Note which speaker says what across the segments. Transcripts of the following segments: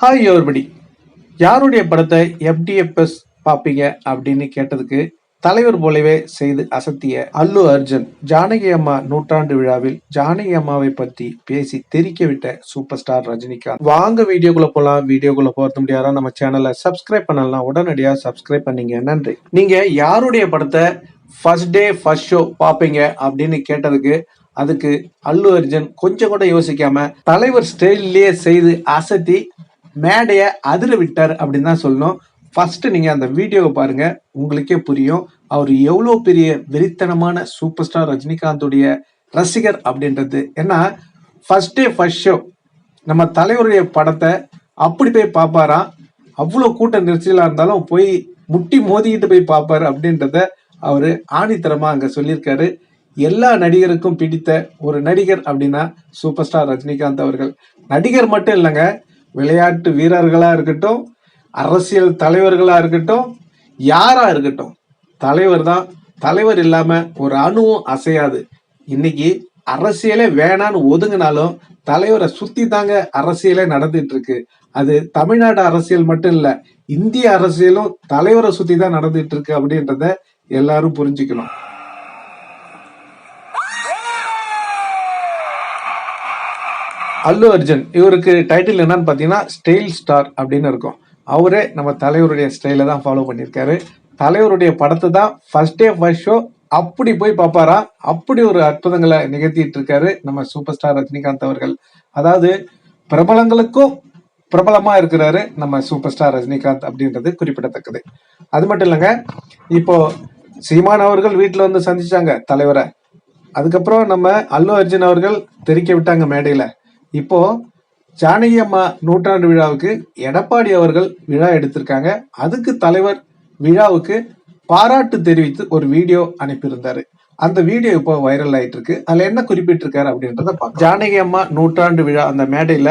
Speaker 1: Hi everybody யாருடைய படத்தை FDFS பார்ப்பீங்க அப்படின்னு கேட்டதுக்கு தலைவர் போலவே செய்து அசத்திய அல்லு அர்ஜுன் ஜானகி அம்மா நூற்றாண்டு விழாவில் ஜானகி அம்மாவை பத்தி பேசி தெரிக்க விட்ட சூப்பர் ஸ்டார் ரஜினிகாந்த். வாங்க வீடியோக்குள்ள போலாம். வீடியோக்குள்ள போறது முடியாதா? நம்ம சேனலை சப்ஸ்கிரைப் பண்ணலாம் உடனடியா சப்ஸ்கிரைப் பண்ணீங்க. நன்றி. நீங்க யாருடைய படத்தை ஃபர்ஸ்ட் டே ஃபர்ஸ்ட் ஷோ பார்ப்பீங்க அப்படின்னு கேட்டதுக்கு அதுக்கு அல்லு அர்ஜுன் கொஞ்சம் கூட யோசிக்காம தலைவர் ஸ்டைல்லையே செய்து அசத்தி மேடையை அதிர விட்டார் அப்படின்னு தான் சொல்லணும். ஃபர்ஸ்ட் நீங்க அந்த வீடியோவை பாருங்க. உங்களுக்கே புரியும். அவர் எவ்வளோ பெரிய வெறித்தனமான சூப்பர் ஸ்டார் ரஜினிகாந்துடைய ரசிகர் அப்படின்றது. ஏன்னா ஃபர்ஸ்ட் டே ஃபர்ஸ்ட் ஷோ நம்ம தலைவருடைய படத்தை அப்படி போய் பார்ப்பாராம் அவ்வளோ கூட்ட நெரிசலாக இருந்தாலும் போய் முட்டி மோதிக்கிட்டு போய் பார்ப்பாரு அப்படின்றத அவர் ஆணித்தரமாக அங்கே சொல்லியிருக்காரு. எல்லா நடிகருக்கும் பிடித்த ஒரு நடிகர் அப்படின்னா சூப்பர் ஸ்டார் ரஜினிகாந்த் அவர்கள். நடிகர் மட்டும் இல்லைங்க விளையாட்டு வீரர்களா இருக்கட்டும் அரசியல் தலைவர்களா இருக்கட்டும் யாரா இருக்கட்டும் தலைவர் தான். தலைவர் இல்லாம ஒரு அணுவும் அசையாது. இன்னைக்கு அரசியலே வேணான்னு ஒதுங்கினாலும் தலைவரை சுத்தி தாங்க அரசியலே நடந்துட்டு இருக்கு. அது தமிழ்நாடு அரசியல் மட்டும் இல்ல இந்திய அரசியலும் தலைவரை சுத்தி தான் நடந்துட்டு இருக்கு அப்படின்றத எல்லாரும் புரிஞ்சுக்கணும். அல்லு அர்ஜுன் இவருக்கு டைட்டில் என்னன்னு பார்த்தீங்கன்னா ஸ்டைல் ஸ்டார் அப்படின்னு இருக்கும். அவரே நம்ம தலைவருடைய ஸ்டைலை தான் ஃபாலோ பண்ணியிருக்காரு. தலைவருடைய படத்தை தான் ஃபர்ஸ்ட் டே ஃபர்ஸ்ட் ஷோ அப்படி போய் பார்ப்பாரா? அப்படி ஒரு அற்புதங்களை நிகழ்த்திட்டு இருக்காரு நம்ம சூப்பர் ஸ்டார் ரஜினிகாந்த் அவர்கள். அதாவது பிரபலங்களுக்கும் பிரபலமா இருக்கிறாரு நம்ம சூப்பர் ஸ்டார் ரஜினிகாந்த் அப்படின்றது குறிப்பிடத்தக்கது. அது மட்டும் இல்லைங்க இப்போ சீமான் அவர்கள் வீட்டில் வந்து சந்திச்சாங்க தலைவரை. அதுக்கப்புறம் நம்ம அல்லு அர்ஜுன் அவர்கள் தெரிக்க விட்டாங்க மேடையில. இப்போ ஜானகி அம்மா நூற்றாண்டு விழாவுக்கு எடப்பாடி அவர்கள் விழா எடுத்திருக்காங்க. அதுக்கு தலைவர் விழாவுக்கு பாராட்டு தெரிவித்து ஒரு வீடியோ அனுப்பியிருந்தாரு. அந்த வீடியோ இப்போ வைரல் ஆயிட்டு இருக்கு அதுல என்ன குறிப்பிட்டிருக்காரு அப்படின்றத பார்க்கலாம். ஜானகி அம்மா நூற்றாண்டு விழா அந்த மேடையில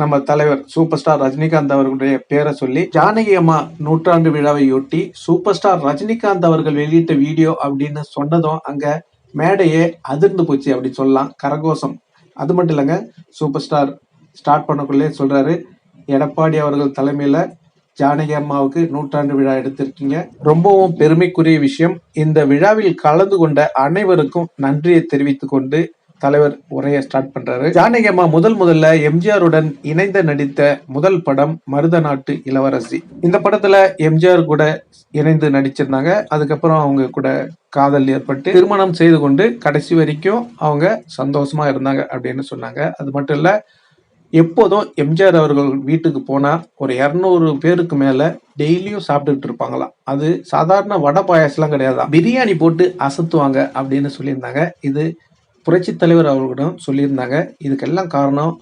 Speaker 1: நம்ம தலைவர் சூப்பர் ஸ்டார் ரஜினிகாந்த் அவர்களுடைய பேரை சொல்லி ஜானகி அம்மா நூற்றாண்டு விழாவையொட்டி சூப்பர் ஸ்டார் ரஜினிகாந்த் அவர்கள் வெளியிட்ட வீடியோ அப்படின்னு சொன்னதும் அங்க மேடையே அதிர்ந்து போச்சு அப்படி சொல்லலாம். கரகோஷம் அது மட்டும் இல்லைங்க சூப்பர் ஸ்டார் ஸ்டார்ட் பண்ணக்குள்ளே சொல்கிறாரு எடப்பாடி அவர்கள் தலைமையில் ஜானகி அம்மாவுக்கு நூற்றாண்டு விழா எடுத்திருக்கீங்க. ரொம்பவும் பெருமைக்குரிய விஷயம் இந்த விழாவில் கலந்து கொண்ட அனைவருக்கும் நன்றியை தெரிவித்துக் கொண்டு தலைவர் உரையை ஸ்டார்ட் பண்றாரு. ஜானகி அம்மா முதல் முதல்ல எம்ஜிஆருடன் இணைந்து நடித்த முதல் படம் மருத நாட்டு இளவரசி. இந்த படத்துல எம்ஜிஆர் கூட இணைந்து நடிச்சிருந்தாங்க. அதுக்கப்புறம் அவங்க கூட காதல் ஏற்பட்டு திருமணம் செய்து கொண்டு கடைசி வரைக்கும் அவங்க சந்தோஷமா இருந்தாங்க அப்படின்னு சொன்னாங்க. அது மட்டும் இல்ல எப்போதும் எம்ஜிஆர் அவர்கள் வீட்டுக்கு போனா ஒரு இரநூறு பேருக்கு மேல டெய்லியும் சாப்பிட்டுட்டு இருப்பாங்களாம். அது சாதாரண வடை பாயாசம்லாம் கிடையாது பிரியாணி போட்டு அசத்துவாங்க அப்படின்னு சொல்லியிருந்தாங்க. இது புரட்சி தலைவர் அவர்களிடம் சொல்லியிருந்தாங்க. இதுக்கெல்லாம் காரணம்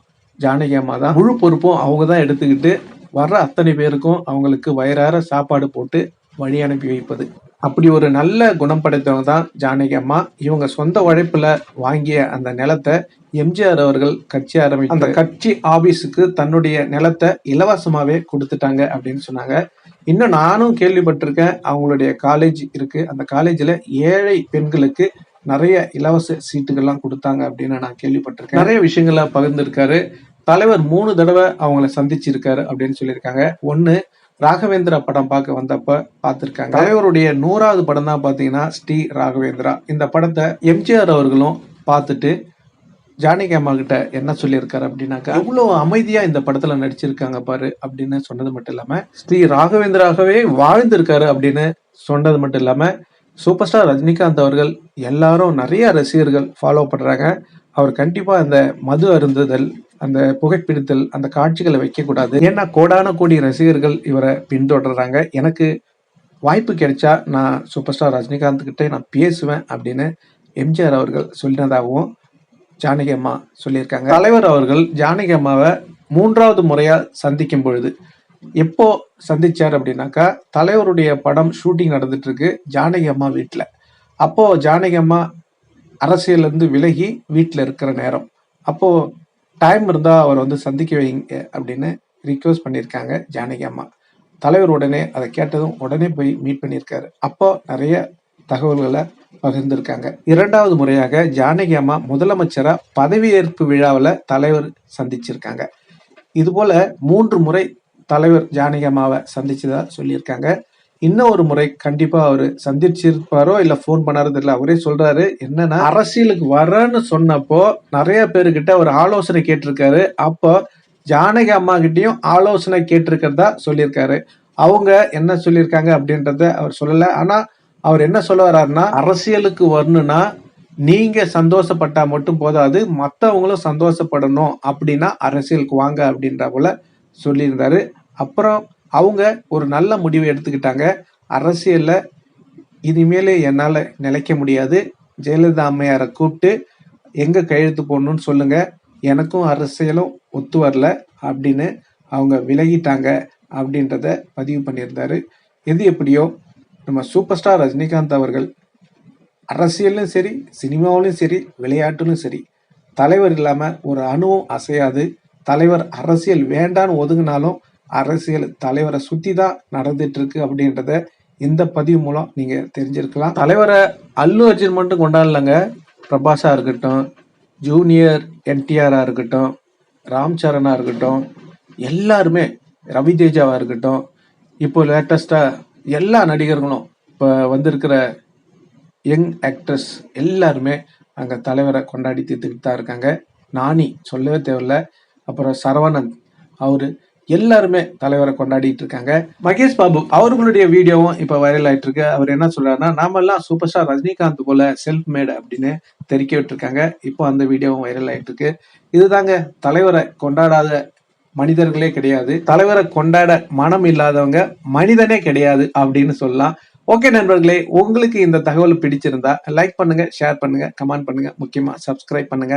Speaker 1: ஜானகி அம்மா தான். முழு பொறுப்பும் அவங்க தான் எடுத்துக்கிட்டு வர்ற அத்தனை பேருக்கும் அவங்களுக்கு வயிறார சாப்பாடு போட்டு வழி அனுப்பி வைப்பது. அப்படி ஒரு நல்ல குணம் படைத்தவங்க தான் ஜானகி அம்மா. இவங்க சொந்த உழைப்புல வாங்கிய அந்த நிலத்தை எம்ஜிஆர் அவர்கள் கட்சி ஆரம்பி அந்த கட்சி ஆபீஸுக்கு தன்னுடைய நிலத்தை இலவசமாவே கொடுத்துட்டாங்க அப்படின்னு சொன்னாங்க. இன்னும் நானும் கேள்விப்பட்டிருக்கேன். அவங்களுடைய காலேஜ் இருக்கு. அந்த காலேஜ்ல ஏழை பெண்களுக்கு நிறைய இலவச சீட்டுகள்லாம் கொடுத்தாங்க அப்படின்னு நான் கேள்விப்பட்டிருக்கேன். நிறைய விஷயங்களை பகிர்ந்திருக்காரு. தலைவர் மூணு தடவை அவங்கள சந்திச்சிருக்காரு அப்படின்னு சொல்லியிருக்காங்க. ஒன்னு ராகவேந்திரா படம் பார்க்க வந்தப்ப பார்த்திருக்காங்க. தலைவருடைய நூறாவது படம் தான் பார்த்தீங்கன்னா ஸ்ரீ ராகவேந்திரா. இந்த படத்தை எம்ஜிஆர் அவர்களும் பார்த்துட்டு ஜானகி அம்மா கிட்ட என்ன சொல்லியிருக்காரு அப்படின்னாக்கா அவ்வளோ அமைதியா இந்த படத்துல நடிச்சிருக்காங்க பாரு அப்படின்னு சொன்னது மட்டும் இல்லாம ஸ்ரீ ராகவேந்திராகவே வாழ்ந்திருக்காரு அப்படின்னு சொன்னது மட்டும் இல்லாம சூப்பர் ஸ்டார் ரஜினிகாந்த் அவர்கள் எல்லாரும் நிறைய ரசிகர்கள் ஃபாலோ பண்ணுறாங்க அவர் கண்டிப்பாக அந்த மது அருந்துதல் அந்த புகைப்பிடித்தல் அந்த காட்சிகளை வைக்கக்கூடாது. ஏன்னா கோடான கோடி ரசிகர்கள் இவரை பின்தொடர்றாங்க. எனக்கு வாய்ப்பு கிடைச்சா நான் சூப்பர் ஸ்டார் ரஜினிகாந்த் கிட்டே நான் பேசுவேன் அப்படின்னு எம்ஜிஆர் அவர்கள் சொல்லினதாகவும் ஜானகி அம்மா சொல்லியிருக்காங்க. தலைவர் அவர்கள் ஜானகி அம்மாவை மூன்றாவது முறையாக சந்திக்கும் பொழுது எப்போ சந்திச்சார் அப்படின்னாக்கா தலைவருடைய படம் ஷூட்டிங் நடந்துட்டு இருக்கு ஜானகி அம்மா வீட்டில் அப்போ ஜானகி அம்மா அரசியலேருந்து விலகி வீட்டில் இருக்கிற நேரம். அப்போ டைம் இருந்தால் அவர் வந்து சந்திக்க வைங்க அப்படின்னு ரிக்வஸ்ட் பண்ணியிருக்காங்க ஜானகி அம்மா. தலைவர் உடனே அதை கேட்டதும் உடனே போய் மீட் பண்ணியிருக்காரு. அப்போ நிறைய தகவல்களை பகிர்ந்திருக்காங்க. இரண்டாவது முறையாக ஜானகி அம்மா முதலமைச்சராக பதவியேற்பு விழாவில் தலைவர் சந்திச்சிருக்காங்க. இதுபோல மூன்று முறை தலைவர் ஜானகி அம்மாவை சந்திச்சதா சொல்லியிருக்காங்க. இன்னும் ஒரு முறை கண்டிப்பா அவரு சந்திச்சிருப்பாரோ இல்ல ஃபோன் பண்ணாரோ தெரியல அவரே சொல்றாரு. என்னன்னா அரசியலுக்கு வரேன்னு சொன்னப்போ நிறைய பேருக்கிட்ட ஒரு ஆலோசனை கேட்டிருக்காரு. அப்போ ஜானகி அம்மா கிட்டயும் ஆலோசனை கேட்டிருக்கிறதா சொல்லியிருக்காரு. அவங்க என்ன சொல்லியிருக்காங்க அப்படின்றத அவர் சொல்லல. ஆனா அவர் என்ன சொல்ல வர்றாருன்னா அரசியலுக்கு வரணும்னா நீங்க சந்தோஷப்பட்டா மட்டும் போதாது மற்றவங்களும் சந்தோஷப்படணும் அப்படின்னா அரசியலுக்கு வாங்க அப்படின்ற போல சொல்லியிருந்தாரு. அப்புறம் அவங்க ஒரு நல்ல முடிவை எடுத்துக்கிட்டாங்க. அரசியலில் இனிமேல் என்னால் நிலைக்க முடியாது. ஜெயலலிதா அம்மையாரை கூப்பிட்டு எங்கே கையெழுத்து போடணும்னு சொல்லுங்கள் எனக்கும் அரசியலும் ஒத்து வரல அப்படின்னு அவங்க விலகிட்டாங்க அப்படின்றத பதிவு பண்ணியிருந்தாரு. எது எப்படியோ நம்ம சூப்பர் ஸ்டார் ரஜினிகாந்த் அவர்கள் அரசியலும் சரி சினிமாவிலும் சரி விளையாட்டிலும் சரி தலைவர் இல்லாமல் ஒரு அணுவும் அசையாது. தலைவர் அரசியல் வேண்டான்னு ஒதுங்கினாலும் அரசியல் தலைவரை சுற்றி தான் நடந்துட்டு இருக்கு அப்படின்றத இந்த பதிவு மூலம் நீங்கள் தெரிஞ்சிருக்கலாம். தலைவரை அல்லு அர்ஜுன் மட்டும் கொண்டாடலங்க. பிரபாஸா இருக்கட்டும் ஜூனியர் என்டிஆராக இருக்கட்டும் ராம் சரணா இருக்கட்டும் எல்லாருமே ரவி தேஜாவாக இருக்கட்டும் இப்போ லேட்டஸ்ட்டாக எல்லா நடிகர்களும் இப்போ வந்திருக்கிற யங் ஆக்ட்ரஸ் எல்லாருமே அங்கே தலைவரை கொண்டாடி தீர்த்துக்கிட்டு தான் இருக்காங்க. நானி சொல்லவே தேவையில்ல. அப்புறம் சரவணன் அவர் எல்லாருமே தலைவரை கொண்டாடிட்டு இருக்காங்க. மகேஷ் பாபு அவர்களுடைய வீடியோவும் இப்போ வைரல் ஆயிட்டு இருக்கு அவர் என்ன சொல்றாருன்னா நாமெல்லாம் சூப்பர் ஸ்டார் ரஜினிகாந்த் போல செல்ஃப் மேட் அப்படின்னு தெரிக்க விட்டுருக்காங்க இப்போ அந்த வீடியோவும் வைரல் ஆயிட்டு இருக்கு இதுதாங்க தலைவரை கொண்டாடாத மனிதர்களே கிடையாது. தலைவரை கொண்டாட மனம் இல்லாதவங்க மனிதனே கிடையாது அப்படின்னு சொல்லலாம். ஓகே நண்பர்களே உங்களுக்கு இந்த தகவல் பிடிச்சிருந்தா லைக் பண்ணுங்க ஷேர் பண்ணுங்க கமெண்ட் பண்ணுங்க. முக்கியமா சப்ஸ்கிரைப் பண்ணுங்க.